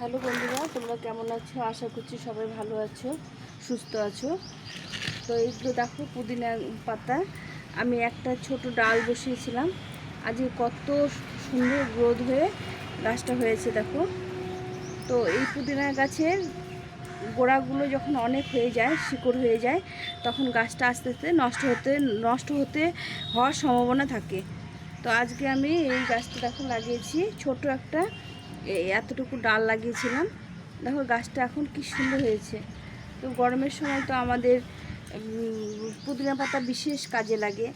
Hello বন্ধুরা, তোমরা কেমন আছো? আশা করছি সবাই ভালো আছো, সুস্থ আছো। তো এইগুলো দেখো পুদিনা পাতা, আমি একটা ছোট ডাল বসিয়েছিলাম। আজকে কত সুন্দর গ্রোথ হয়ে গাছটা হয়েছে, দেখো। তো এই পুদিনা গাছের গোড়াগুলো যখন অনেক হয়ে যায়, শিকড় হয়ে যায়, তখন গাছটা আস্তে আস্তে নষ্ট হতে নষ্ট হতে হওয়ার সম্ভাবনা থাকে। তো আজকে আমি এই গাছটা দেখো লাগিয়েছি, ছোট একটা এতটুকু ডাল লাগিয়েছিলাম। দেখো গাছটা এখন কি সুন্দর হয়েছে। তো গরমের সময় তো আমাদের পুদিনা পাতা বিশেষ কাজে লাগে।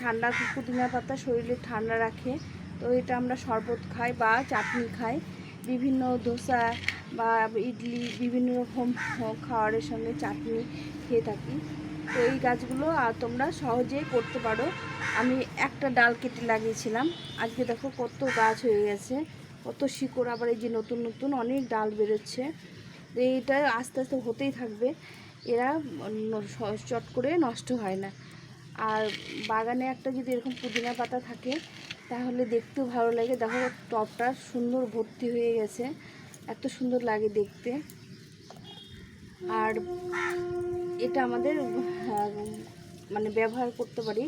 ঠান্ডা পুদিনা পাতা শরীরে ঠান্ডা রাখে। তো এটা আমরা শরবত খাই বা চাটনি খাই। বিভিন্ন ধোসা বা ইডলি, বিভিন্ন রকম খাওয়ারের সঙ্গে চাটনি খেয়ে থাকি। তো এই গাছগুলো তোমরা সহজেই করতে পারো। আমি একটা ডাল কেটে লাগিয়েছিলাম। আজকে দেখো কত গাছ হয়ে গেছে। কত শিকড়, আবার এই যে নতুন নতুন অনেক ডাল বেরোচ্ছে। এইটা আস্তে আস্তে হতেই থাকবে। এরা চট করে নষ্ট হয় না। আর বাগানে একটা যদি এরকম পুদিনা পাতা থাকে, তাহলে দেখতেও ভালো লাগে। দেখো টবটা সুন্দর ভর্তি হয়ে গেছে। এত সুন্দর লাগে দেখতে। আর এটা আমাদের মানে ব্যবহার করতে পারি।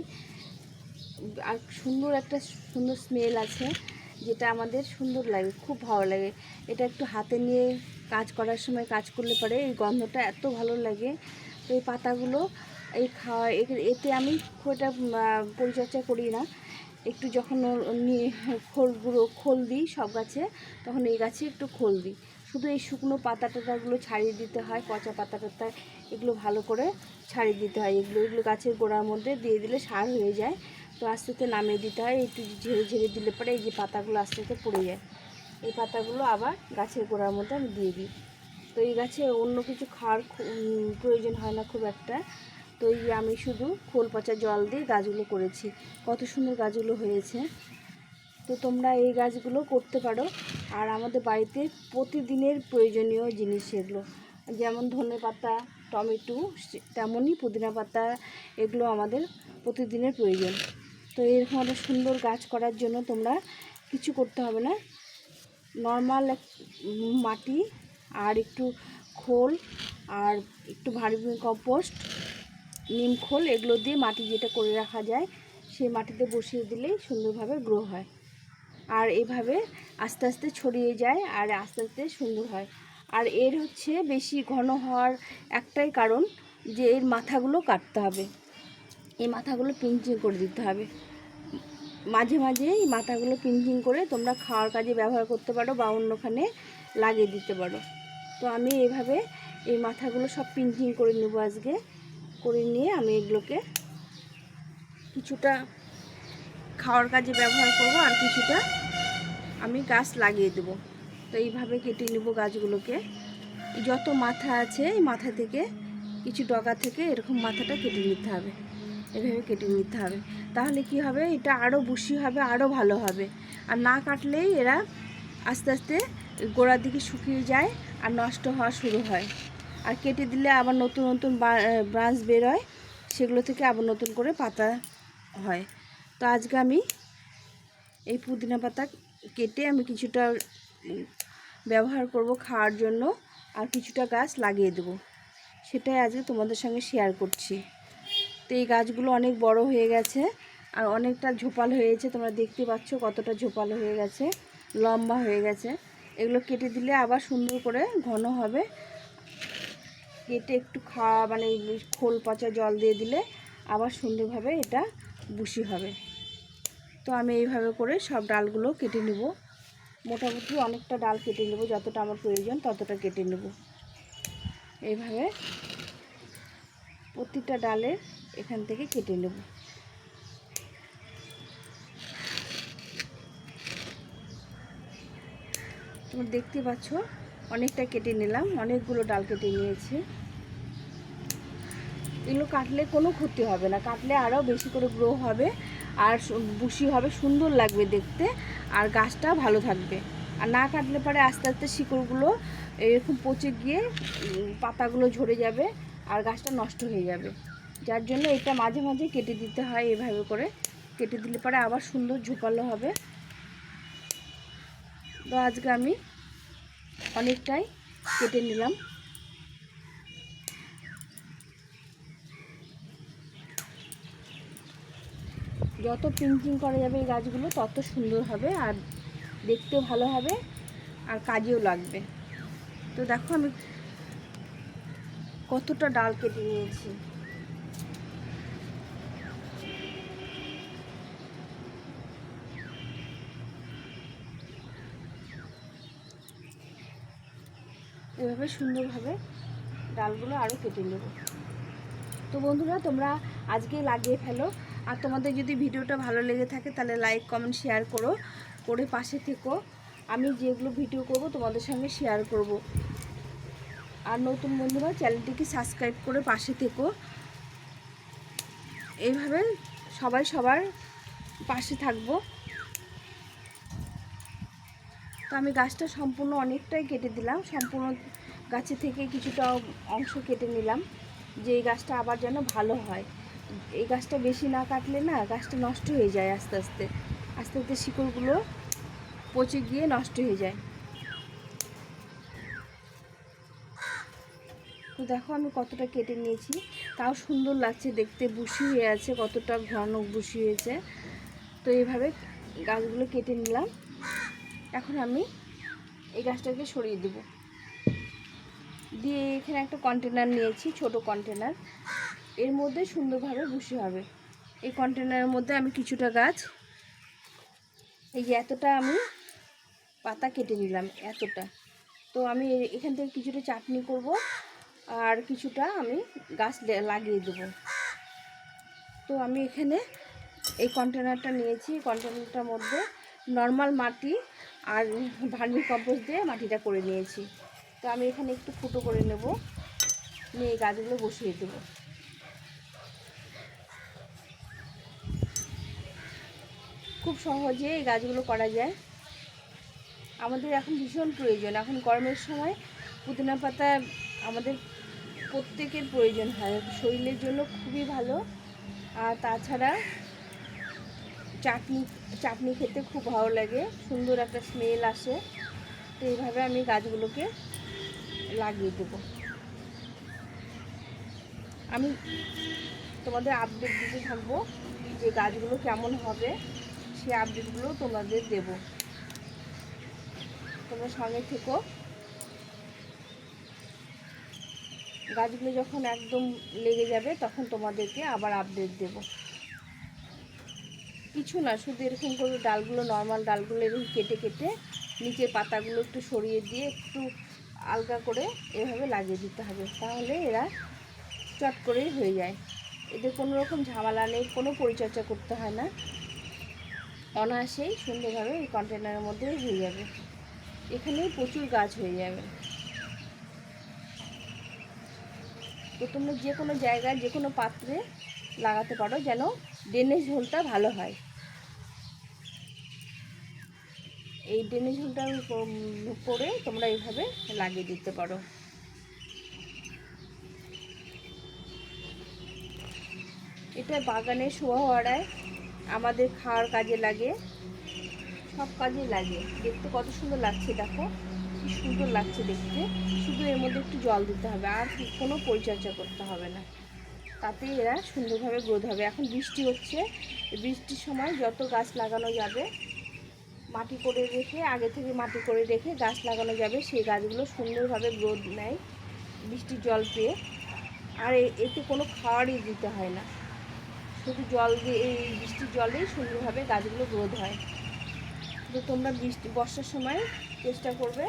আর সুন্দর একটা, সুন্দর স্মেল আছে। যেটা আমাদের সুন্দর লাগে, খুব ভালো লাগে। এটা একটু হাতে নিয়ে কাজ করার সময় কাজ করলে পরে এই গন্ধটা এত ভালো লাগে। তো এই পাতাগুলো এই খাওয়া এতে আমি খুব একটা পরিচর্যা করি না। একটু যখন নিয়ে খোলগুলো খোল দিই সব গাছে, তখন এই গাছে একটু খোল দিই। শুধু এই শুকনো পাতা টাতাগুলো ছাড়িয়ে দিতে হয়, পচা পাতা টাতা এগুলো ভালো করে ছাড়িয়ে দিতে হয়। এগুলো এগুলো গাছের গোড়ার মধ্যে দিয়ে দিলে সার হয়ে যায়। তো আস্তে আস্তে নামিয়ে দিতে হয়, একটু ঝেড়ে ঝেড়ে দিলে পরে এই যে পাতাগুলো আস্তে আস্তে পড়ে যায়। এই পাতাগুলো আবার গাছের গোড়ার মধ্যে আমি দিয়ে দিই। তো এই গাছে অন্য কিছু খাওয়ার প্রয়োজন হয় না খুব একটা। তো এই আমি শুধু খোল পচা জল দিয়ে গাছগুলো করেছি। কত সুন্দর গাছগুলো হয়েছে। তো তোমরা এই গাছগুলো করতে পারো। আর আমাদের বাড়িতে প্রতিদিনের প্রয়োজনীয় জিনিস এগুলো। যেমন ধনে পাতা, টমেটো তেমনই পুদিনা পাতা, এগুলো আমাদের প্রতিদিনের প্রয়োজন। তো এরকম একটা সুন্দর গাছ করার জন্য তোমরা কিছু করতে হবে না। নর্মাল মাটি আর একটু খোল আর একটু ভারী কম্পোস্ট নিম খোল এগুলো দিয়ে মাটি যেটা করে রাখা যায়, সেই মাটিতে বসিয়ে দিলেই সুন্দরভাবে গ্রো হয়। আর এভাবে আস্তে আস্তে ছড়িয়ে যায় আর আস্তে আস্তে সুন্দর হয়। আর এর হচ্ছে বেশি ঘন হওয়ার একটাই কারণ যে এর মাথাগুলো কাটতে হবে। এই মাথাগুলো পিঞ্চিং করে দিতে হবে। মাঝে মাঝে এই মাথাগুলো পিঞ্চিং করে তোমরা খাওয়ার কাজে ব্যবহার করতে পারো বা অন্যখানে লাগিয়ে দিতে পারো। তো আমি এইভাবে এই মাথাগুলো সব পিঞ্চিং করে নেব আজকে। করে নিয়ে আমি এগুলোকে কিছুটা খাওয়ার কাজে ব্যবহার করব আর কিছুটা আমি গাছ লাগিয়ে দেবো। তো এইভাবে কেটে নেব গাছগুলোকে। যত মাথা আছে এই মাথা থেকে, কিছু ডগা থেকে এরকম মাথাটা কেটে নিতে হবে। এভাবে কেটে নিতে হবে। তাহলে কি হবে? এটা আরও বুশি হবে আরও ভালো হবে। আর না কাটলেই এরা আস্তে আস্তে গোড়ার দিকে শুকিয়ে যায় আর নষ্ট হওয়া শুরু হয়। আর কেটে দিলে আবার নতুন নতুন ব্রাঞ্চ বেরোয় সেগুলো থেকে আবার নতুন করে পাতা হয়। তো আজকে আমি এই পুদিনা পাতা কেটে আমি কিছুটা ব্যবহার করব খাওয়ার জন্য। আর কিছুটা গাছ লাগিয়ে দেবো। সেটাই আজকে তোমাদের সঙ্গে শেয়ার করছি। তো এই গাছগুলো অনেক বড় হয়ে গেছে আর অনেকটা ঝোপাল হয়েছে। তোমরা দেখতে পাচ্ছ কতটা ঝোপাল হয়ে গেছে, লম্বা হয়ে গেছে। এগুলো কেটে দিলে আবার সুন্দর করে ঘন হবে। কেটে একটু খাওয়া মানে খোল পচা জল দিয়ে দিলে আবার সুন্দরভাবে এটা বুশি হবে। তো আমি এইভাবে করে সব ডালগুলো কেটে নেব। মোটামুটি অনেকটা ডাল কেটে নেব, যতটা আমার প্রয়োজন ততটা কেটে নেব। এইভাবে প্রতিটা ডালের এখান থেকে কেটে নেব। তোমরা দেখতে পাচ্ছ, অনেকটা কেটে নিলাম, অনেকগুলো ডাল কেটে নিয়েছি। এগুলো কাটলে কোনো ক্ষতি হবে না, কাটলে আরও বেশি করে গ্রো হবে, আর বুশি হবে, সুন্দর লাগবে দেখতে, আর গাছটা ভালো থাকবে। আর না কাটলে পরে আস্তে আস্তে শিকড়গুলো এরকম পচে গিয়ে পাতাগুলো ঝরে যাবে, আর গাছটা নষ্ট হয়ে যাবে। যার জন্য এটা মাঝে মাঝে কেটে দিতে হয় এভাবে করে। কেটে দিলে পরে আবার সুন্দর ঝোপালো হবে। তো আজকে আমি অনেকটাই কেটে নিলাম। যত প্রিন্টিং করা যাবে এই গাছগুলো, তত সুন্দর হবে আর দেখতেও ভালো হবে আর কাজেও লাগবে। তো দেখো আমি কতটা ডাল কেটে নিয়েছি। এভাবে সুন্দরভাবে ডালগুলো আরও কেটে নেব। তো বন্ধুরা, তোমরা আজকে লাগিয়ে ফেলো। আর তোমাদের যদি ভিডিওটা ভালো লেগে থাকে, তাহলে লাইক কমেন্ট শেয়ার করো। করে পাশে থেকো। আমি যেগুলো ভিডিও করব, তোমাদের সঙ্গে শেয়ার করব। আর নতুন বন্ধুরা, চ্যানেলটিকে সাবস্ক্রাইব করে পাশে থেকো। এইভাবে সবাই সবার পাশে থাকব। তো আমি গাছটা সম্পূর্ণ অনেকটাই কেটে দিলাম। সম্পূর্ণ গাছে থেকে কিছুটা অংশ কেটে নিলাম, যে এই গাছটা আবার যেন ভালো হয়। এই গাছটা বেশি না কাটলে না গাছটা নষ্ট হয়ে যায় আস্তে আস্তে। আস্তে আস্তে শিকড়গুলো পচে গিয়ে নষ্ট হয়ে যায়। তো দেখো আমি কতটা কেটে নিয়েছি। তাও সুন্দর লাগছে দেখতে বুশি হয়ে আছে, কতটা ঘন বুশি হয়েছে। তো এইভাবে গাছগুলো কেটে নিলাম। এখন আমি এই গাছটাকে সরিয়ে দেব। দিয়ে এখানে একটা কন্টেনার নিয়েছি, ছোট কন্টেনার এর মধ্যে সুন্দরভাবে বসে হবে। এই কন্টেনারের মধ্যে আমি কিছুটা গাছ, এই যে এতটা আমি পাতা কেটে নিলাম, এতটা। তো আমি এখান থেকে কিছুটা চাটনি করব আর কিছুটা আমি গাছ লাগিয়ে দেবো। তো আমি এখানে এই কন্টেনারটা নিয়েছি। কন্টেনারটার মধ্যে নর্মাল মাটি আর ভার্মি কম্পোস্ট দিয়ে মাটিটা করে নিয়েছি। তো আমি এখানে একটু ফুটো করে নেব। নিয়ে এই গাছগুলো বসিয়ে দেবো। খুব সহজে এই গাছগুলো করা যায়। আমাদের এখন ভীষণ প্রয়োজন। এখন গরমের সময় পুদিনা পাতা আমাদের প্রত্যেকের প্রয়োজন হয়। শরীরের জন্য খুবই ভালো। আর তাছাড়া চাটনি চাটনি খেতে খুব ভালো লাগে। সুন্দর একটা স্মেল আসে। তো এইভাবে আমি গাছগুলোকে লাগিয়ে দেবো। আমি তোমাদের আপডেট দিতে থাকব যে গাছগুলো কেমন হবে, সেই আপডেটগুলো তোমাদের দেব। তোমরা সঙ্গে থেকো। গাছগুলো যখন একদম লেগে যাবে, তখন তোমাদেরকে আবার আপডেট দেব। কিছু না, শুধু এরকম করে ডালগুলো নর্মাল ডালগুলো এরকম কেটে কেটে নিচের পাতাগুলো একটু সরিয়ে দিয়ে একটু আলগা করে এভাবে লাগিয়ে দিতে হবে। তাহলে এরা চট করেই হয়ে যায়। এদের কোনো রকম ঝামেলা নেই, কোনো পরিচর্যা করতে হয় না। অনায়াসেই সুন্দরভাবে এই কন্টেনারের মধ্যে হয়ে যাবে। এখানে প্রচুর গাছ হয়ে যাবে। তো তোমরা যে কোনো জায়গায়, যে কোনো পাত্রে লাগাতে পারো যেন ড্রেনেজ হোলটা ভালো হয়। এই ড্রেনেজ হোলটার করে তোমরা এইভাবে লাগিয়ে দিতে পারো। এটা বাগানে শোয়া হওয়ায় আমাদের খাওয়ার কাজে লাগে। সব কাজে লাগে। দেখতে কত সুন্দর লাগছে, দেখো। কি সুন্দর লাগছে দেখতে। শুধু এর মধ্যে একটু জল দিতে হবে, আর কোনো পরিচর্যা করতে হবে না। তাতে এরা সুন্দরভাবে গ্রোথ হবে। এখন বৃষ্টি হচ্ছে। বৃষ্টির সময় যত গাছ লাগানো যাবে মাটি করে রেখে, আগে থেকে মাটি করে রেখে গাছ লাগানো যাবে। সেই গাছগুলো সুন্দরভাবে গ্রোথ নেয় বৃষ্টির জল পেয়ে। আর এতে কোনো খাওয়ারই দিতে হয় না। শুধু জল দিয়ে, এই বৃষ্টির জলেই সুন্দরভাবে গাছগুলো গ্রোথ হয়। তো তোমরা বৃষ্টি, বর্ষার সময় চেষ্টা করবে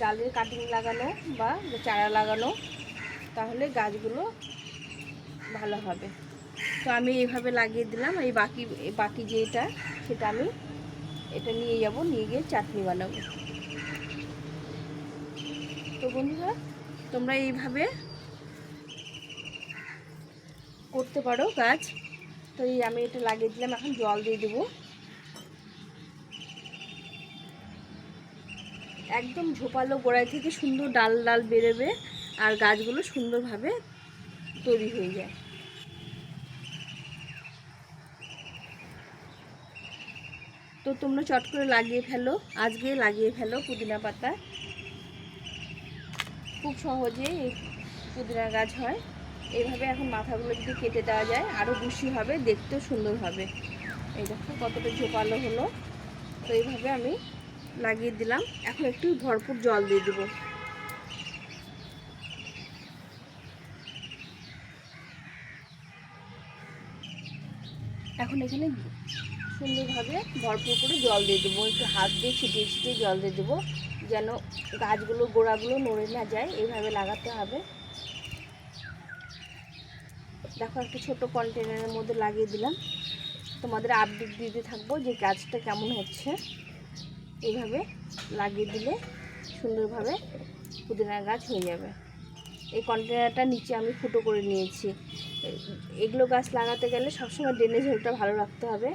ডালের কাটিং লাগানো বা চারা লাগানো, তাহলে গাছগুলো ভালো হবে। তো আমি এইভাবে লাগিয়ে দিলাম। এই বাকি বাকি যেটা, সেটা আমি এটা নিয়ে যাব, নিয়ে গিয়ে চাটনি বানাবো। তো বন্ধুরা, তোমরা এইভাবে করতে পারো গাছ। তো এই আমি এটা লাগিয়ে দিলাম, এখন জল দিয়ে দেবো। একদম ঝোপালো গোড়ায় থেকে সুন্দর ডাল ডাল বেরোবে আর গাছগুলো সুন্দরভাবে তৈরি হয়ে যায়। তো তোমরা চট করে লাগিয়ে ফেলো, আজকে লাগিয়ে ফেলো পুদিনা পাতা। খুব সহজেই এই পুদিনা গাছ হয়। এইভাবে এখন মাথাগুলো যদি কেটে দেওয়া যায় আরও বুশি হবে, দেখতেও সুন্দর হবে। এই দেখো কতটা ঝোপালো হলো। তো এইভাবে আমি লাগিয়ে দিলাম। এখন একটু ভরপুর জল দিয়ে দেবো। এখন এখানে সুন্দরভাবে ভরপুর করে জল দিয়ে দেবো। একটু হাত দিয়ে ছিটিয়ে ছিটিয়ে জল দিয়ে দেবো, যেন গাছগুলো, গোড়াগুলো নড়ে না যায়। এইভাবে লাগাতে হবে। দেখো, একটা ছোট কন্টেনারের মধ্যে লাগিয়ে দিলাম। তোমাদের আপডেট দিতে থাকব যে গাছটা কেমন হচ্ছে। এইভাবে লাগিয়ে দিলে সুন্দরভাবে পুদিনা গাছ হয়ে যাবে। এই কন্টেনারটা নিচে আমি ফুটো করে নিয়েছি। এগুলো গাছ লাগাতে গেলে সবসময় ড্রেনেজ হোলটা ভালো রাখতে হবে।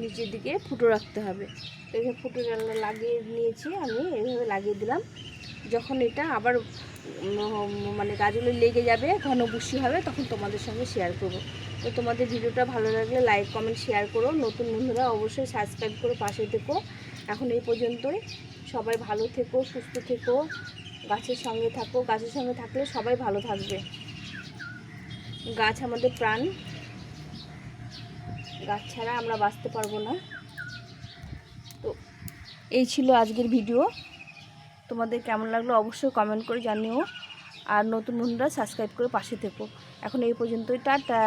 নিচের দিকে ফুটো রাখতে হবে। তো এইভাবে ফুটো লাগিয়ে নিয়েছি আমি এইভাবে লাগিয়ে দিলাম। যখন এটা আবার মানে গাছগুলো লেগে যাবে, ঘন বুশি হবে, তখন তোমাদের সঙ্গে শেয়ার করব। তো তোমাদের ভিডিওটা ভালো লাগলে লাইক কমেন্ট শেয়ার করো। নতুন বন্ধুরা অবশ্যই সাবস্ক্রাইব করে, পাশে থেকো। এখন এই পর্যন্তই। সবাই ভালো থেকো, সুস্থ থেকো, গাছের সঙ্গে থাকো। গাছের সঙ্গে থাকলে সবাই ভালো থাকবে। গাছ আমাদের প্রাণ। গাছ ছাড়া আমরা বাঁচতে পারব না। তো এই ছিল আজকের ভিডিও। তোমাদের কেমন লাগল অবশ্যই কমেন্ট করে জানিও। আর নতুন বন্ধুরা সাবস্ক্রাইব করে পাশে থেকো। এখন এই পর্যন্তই, টাটা।